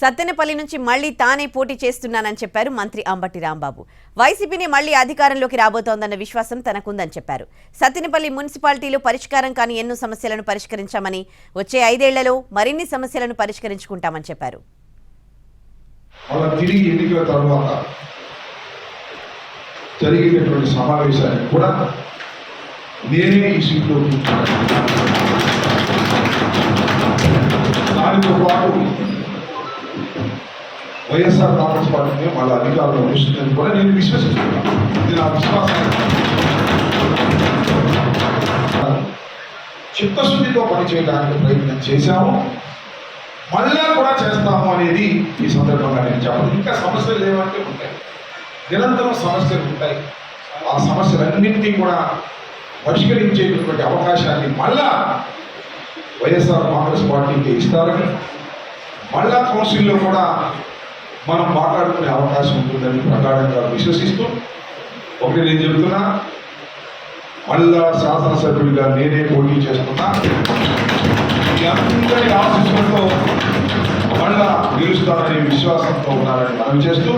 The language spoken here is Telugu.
సత్తెనపల్లి నుంచి మళ్ళీ తానే పోటీ చేస్తున్నానని చెప్పారు మంత్రి అంబటి రాంబాబు. వైసీపీని మళ్ళీ అధికారంలోకి రాబోతోందన్న విశ్వాసం తనకుందని చెప్పారు. సత్తెనపల్లి మున్సిపాలిటీలో పరిష్కారం కాని ఎన్నో సమస్యలను పరిష్కరించామని వచ్చే ఐదేళ్ళలో మరిన్ని సమస్యలను పరిష్కరించుకుంటామని చెప్పారు. సమావేశానికి కూడా నేనే ఈ సీట్లో కూర్చున్నాను. దానితో పాటు వైఎస్ఆర్ కాంగ్రెస్ పార్టీని మళ్ళీ అధికారంలో ఉంచుతుందని కూడా నేను విశ్వసిస్తున్నాను. ఇది నా విశ్వాసం. చిత్తశుద్ధితో పనిచేయడానికి ప్రయత్నం చేశాము. మళ్ళా కూడా చేస్తాము అనేది ఈ సందర్భంగా నేను చెప్పను. ఇంకా సమస్యలు ఏమంటే ఉంటాయి. నిరంతరం సమస్యలు ఉంటాయి. ఆ సమస్యలన్నింటినీ కూడా పరిష్కరించేటటువంటి అవకాశాన్ని మళ్ళా వైఎస్ఆర్ కాంగ్రెస్ పార్టీకి ఇస్తారని మళ్ళా కౌన్సిల్లో కూడా మనం మాట్లాడుకునే అవకాశం ఉంటుందని ప్రగాఢంగా విశ్వసిస్తూ ఒకటి నేను చెప్తున్నా మళ్ళా శాసనసభ్యుడిగా నేనే పోటీ చేస్తున్నా. మీ అందరి ఆశీస్సులతో మళ్ళా గెలుస్తాననే విశ్వాసంతో ఉన్నారని మనం చేస్తూ